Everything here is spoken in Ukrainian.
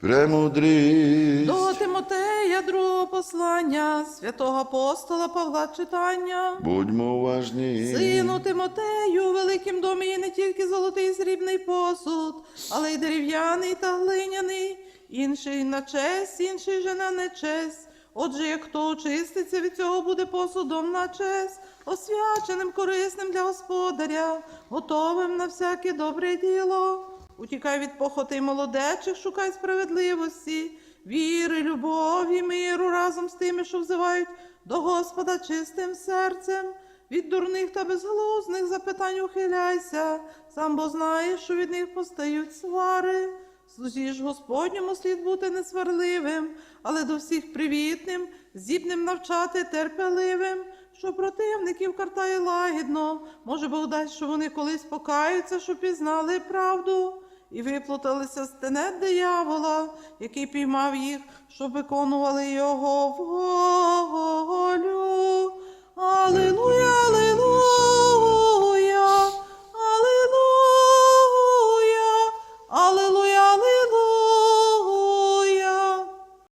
Премудрість. До Тимотея, другого послання, святого апостола Павла читання. Будьмо уважні. Сину Тимотею, у великім домі є не тільки золотий і срібний посуд, але й дерев'яний та глиняний, інший на честь, інший же на нечесть. Отже, як хто очиститься від цього буде посудом на честь, освяченим, корисним для господаря, готовим на всяке добре діло. Утікай від похоти й молодечих, шукай справедливості, віри, любові, миру разом з тими, що взивають до Господа чистим серцем. Від дурних та безглузних запитань ухиляйся, сам бо знаєш, що від них постають свари. Служі ж Господньому слід бути несварливим, але до всіх привітним, здібним навчати терпеливим, що противників картає лагідно. Може Бог дасть, що вони колись покаються, що пізнали правду, і виплуталися з тенет диявола, який піймав їх, щоб виконували його волю.